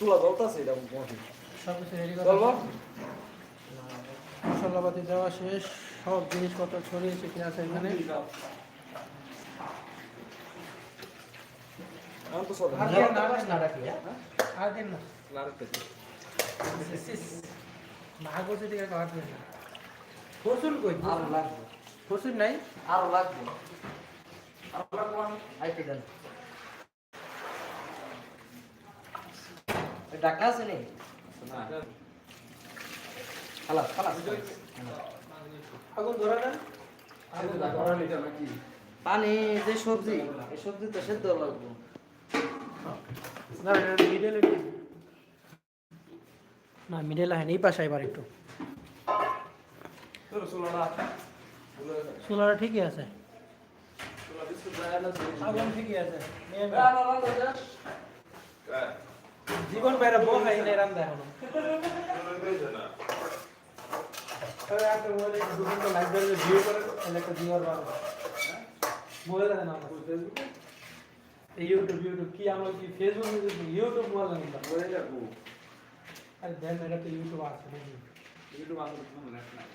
চুলা জ্বলতেছে এটা মোটামুটি সব কিছু রেডি চলবো মশলাপাতি দেওয়া শেষ সব জিনিসপত্র ছড়িয়েছে কি আছে এখানে। চলে। আর আর ঢাকা আছে নি না। খালাস খালাস আগুন ধরে নাকি? পানি যে সবজি এই সবজি তো সেদ্ধ লাগবে। না, মিডলে। না মিডল হয় না, এই পাশে এবার একটু। চুলাটা ঠিকই আছে। ঠিকই আছে। নিয়ে না। না না না জীবন বাইরে বউ খাই নাই রান্দা এখনও। তবে একটা মোবাইলে দুদিন তো লাইভ ধরে ভিউ করে তাহলে একটা ভিউয়ার বাড়বে মোবাইলে দেন আমার ফেসবুকে এই ইউটিউব ইউটিউব কি আমরা কি ফেসবুক ইউটিউব মোবাইল বলে যাব আরে দেন এটা তো ইউটিউব আছে ইউটিউব কোনো নেট নাই।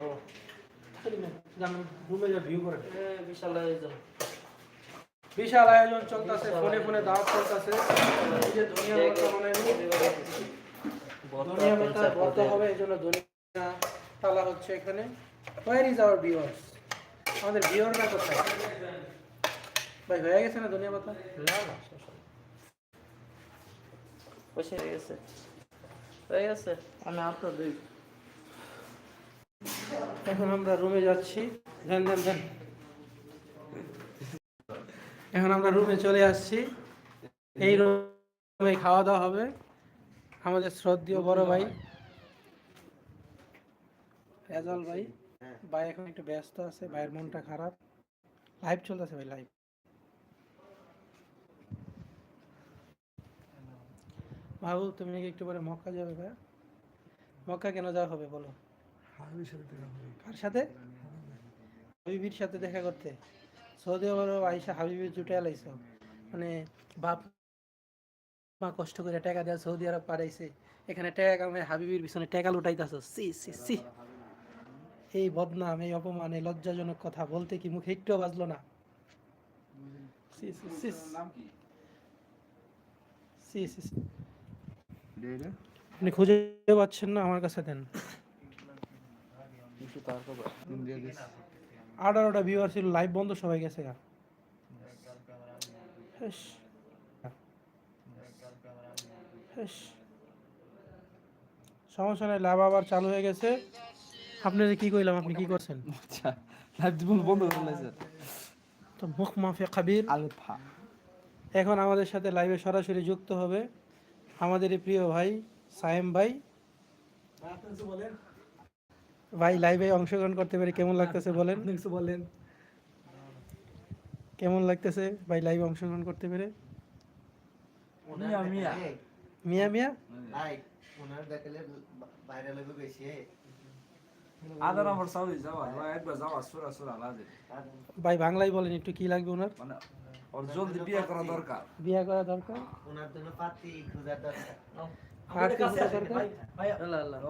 ও না জানো রুমে যা ভিউ করে। এ, বিশাল আয়োজন বিশাল আয়োজন চলতেছে ফোনে ফোনে দাওয়াত চলতেছে। এই যে দুনিয়া পাতা ভর্তা হবে এই জন্য ধনিয়া তালা হচ্ছে এখানে। হোয়ার ইজ আওয়ার ভিউয়ার্স আমাদের ভিউয়াররা কোথায়? ভাই হয়ে গেছে না ধনিয়া পাতা? না না বসে হয়ে গেছে। হয়ে গেছে? আমি আপনার দুই। এখন আমরা রুমে যাচ্ছি। দেন দেন দেন। এখন আমরা রুমে চলে আসছি। এই রুমে খাওয়া দাওয়া হবে। আমাদের শ্রদ্ধীয় বড় ভাই। রেজাল ভাই। ভাই এখন একটু ব্যস্ত আছে ভাইয়ের মনটা খারাপ। লাইভ চলতেছে ভাই লাইভ বাবু তুমি নাকি একটু পরে মক্কা যাবে ভাই? মক্কা কেন যাওয়া হবে বলো? কার সাথে? হাবিবির সাথে দেখা করতে। সৌদি আরব আইসা হাবিবির জুটে লাইছ। মানে বাপ মা কষ্ট করে টাকা দেওয়া সৌদি আরব পাঠাইছে। এখানে টাকা কামে হাবিবির পিছনে টাকা লুটাইতেছ। সি সি সি এই বদনাম এই অপমান এই লজ্জাজনক কথা বলতে কি মুখে একটু বাজলো না? সি সি সি সি সি সি। আপনি খুঁজে পাচ্ছেন না আমার কাছে দেন। আঠারোটা ভিউয়ার ছিল লাইভ বন্ধ সবাই গেছে গা। হেস। হেস। সমস্যা নাই লাভ আবার চালু হয়ে গেছে। আপনার কি কইলাম আপনি কি করছেন? আচ্ছা লাইভ জীবন বন্ধ করে লাইছে তো মুখ মাফে খাবির। আলফা। এখন আমাদের সাথে লাইভে সরাসরি যুক্ত হবে আমাদের প্রিয় ভাই সায়েম ভাই। ভাই লাইভে অংশগ্রহণ করতে পেরে কেমন লাগতেছে বলেন? কিছু বলেন। কেমন লাগতেছে ভাই লাইভে অংশগ্রহণ করতে পেরে? মিয়া মিয়া। মিয়া মিয়া? ভাই ওনার দেখালে বাইরে লাগবে বেশি আধা নম্বর সাউদি যাওয়া ভাই একবার যাওয়া সুরা সুরা লাগে ভাই বাংলায় বলেন একটু কি লাগবে ওনার? মানে ওর জলদি বিয়ে করা দরকার। বিয়ে করা দরকার? ওনার জন্য পাতি খোঁজার দরকার। আল্লাহ আল্লাহ।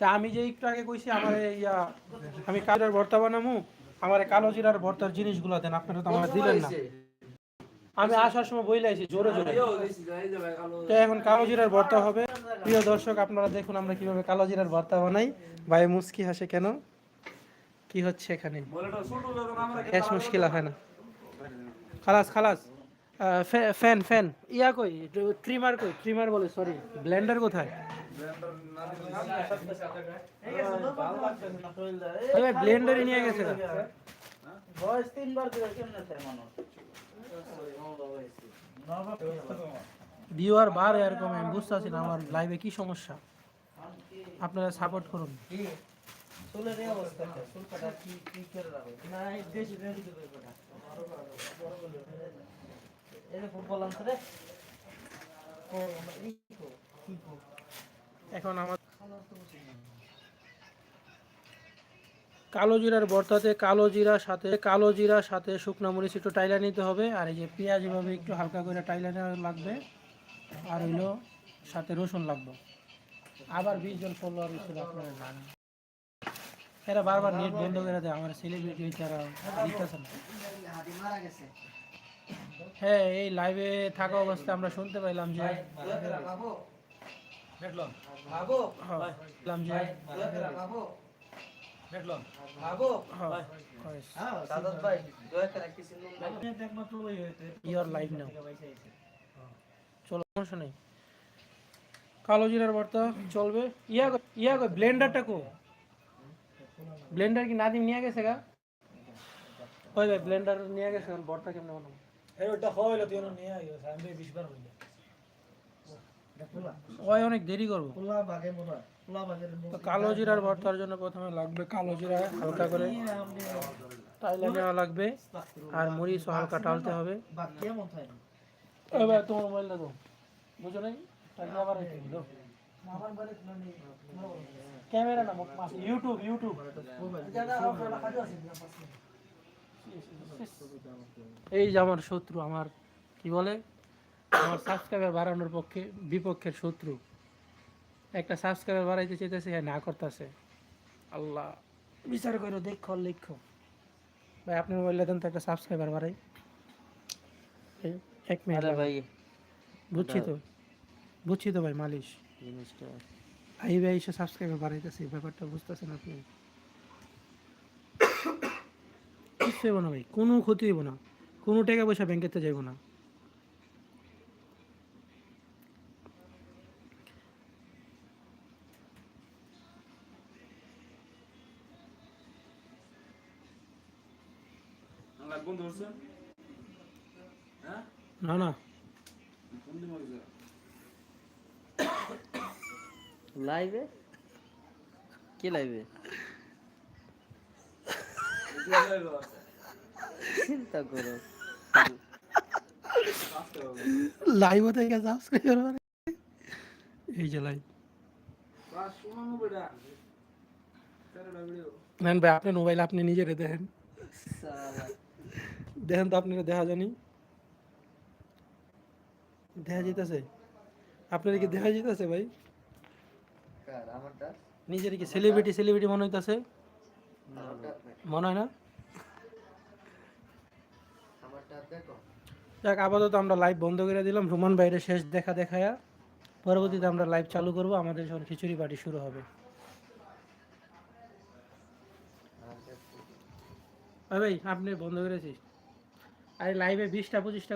তা আমি যে একটু আগে কইছি আমার ইয়া আমি কালোজিরার ভর্তা বানামু আমার কালো জিরার ভর্তার জিনিসগুলো দেন আপনারা তো আমার দিলেন না। আমি আসার সময় বইলে আইছি জোরে জোরে। তো এখন কালো জিরার ভর্তা হবে। প্রিয় দর্শক আপনারা দেখুন আমরা কীভাবে কালো জিরার ভর্তা বানাই। ভাই মুস্কি হাসে কেন? কি হচ্ছে এখানে? বেশ মুশকিল হয় না। খালাস খালাস। Fan fan. ইয়া কই? ট্রিমার কই? ট্রিমার বলে সরি ব্লেন্ডার কোথায়? ব্লেন্ডারে নিয়ে গেছে না? বয়স তিনবার করে কেমনে মানুষ? ভিউয়ার বার এরকম আমি বুঝতেছি না আমার লাইভে কি সমস্যা? আপনারা সাপোর্ট করুন। কালো জিরার ভর্তাতে কালো জিরা সাথে কালো জিরা সাথে শুকনো মরিচ একটু টাইলা নিতে হবে, আর এই যে পেঁয়াজ এভাবে একটু হালকা করে টাইলা লাগবে, আর হইল সাথে রসুন লাগবে। আবার বিশ জন আপনারা জানেন এরা বারবার নেট বন্ধ করে দেয়, আমার সেলিব্রিটি তারা দিতেছে না। হ্যাঁ এই লাইভে থাকা অবস্থায় আমরা শুনতে পাইলাম যে কালো জিরার ভর্তা চলবে। ইয়া ইয়া ব্লেন্ডারটা কো? ব্লেন্ডার কি নাদিম নিয়ে গেছে গা? ওই ভাই ব্লেন্ডার নিয়ে গেছে ভর্তা কেমনে বানাবো? এই ওটা খাওয়াইলো তুই নিয়ে আইও আমি বিশ বার হইল ওই অনেক দেরি করব। তো কালো জিরার ভর্তার জন্য প্রথমে লাগবে কালো জিরা হালকা করে। টাইলে নেওয়া লাগবে আর মরিচও হালকা টালতে হবে। তোমার মোবাইলটা দাও। বুঝো নাই? আবার ক্যামেরা না ইউটিউব ইউটিউব এই যে আমার শত্রু আমার কি বলে? আমার সাবস্ক্রাইবার বাড়ানোর পক্ষে বিপক্ষের শত্রু। একটা সাবস্ক্রাইবার বাড়াইতে চাইতেছে হ্যাঁ না করতেছে। আল্লাহ বিচার করো দেখো লেখো ভাই আপনি মোবাইলে দেন তো একটা সাবস্ক্রাইবার বাড়াই। এক মিনিট ভাই বুঝছি তো? বুঝছি তো ভাই মালিশ। জিনিসটা। এই ভাই এসে সাবস্ক্রাইবার বাড়াইতেছে এই ব্যাপারটা বুঝতেছেন আপনি? কিছু হইব না ভাই কোনো ক্ষতি হইব না। কোনো টাকা পয়সা ব্যাংকেতে যাইব না। হ্যাঁ? না না বন্ধু মরে লাইভে কি লাইভে চিন্তা করো লাইভ থেকে সাবস্ক্রাইবার বাড়াই এই যে লাইভ নেন ভাই আপনার মোবাইল আপনি নিজেরে দেখেন দেখেন তো আপনারা দেখা জানি দেখা যেতেছে আপনার কি দেখা যেতেছে ভাই কার আমারটা নিজের কি সেলিব্রিটি সেলিব্রিটি মনে হইতাছে? মনে হয় না? যাক আপাতত আমরা লাইভ বন্ধ করে দিলাম। রোমান বাইরে শেষ দেখা দেখায়া। পরবর্তীতে আমরা লাইভ চালু করব। আমাদের যখন খিচুড়ি পার্টি শুরু হবে। ভাই আপনি বন্ধ করেছিস? আরে লাইভে বিশটা পঁচিশটা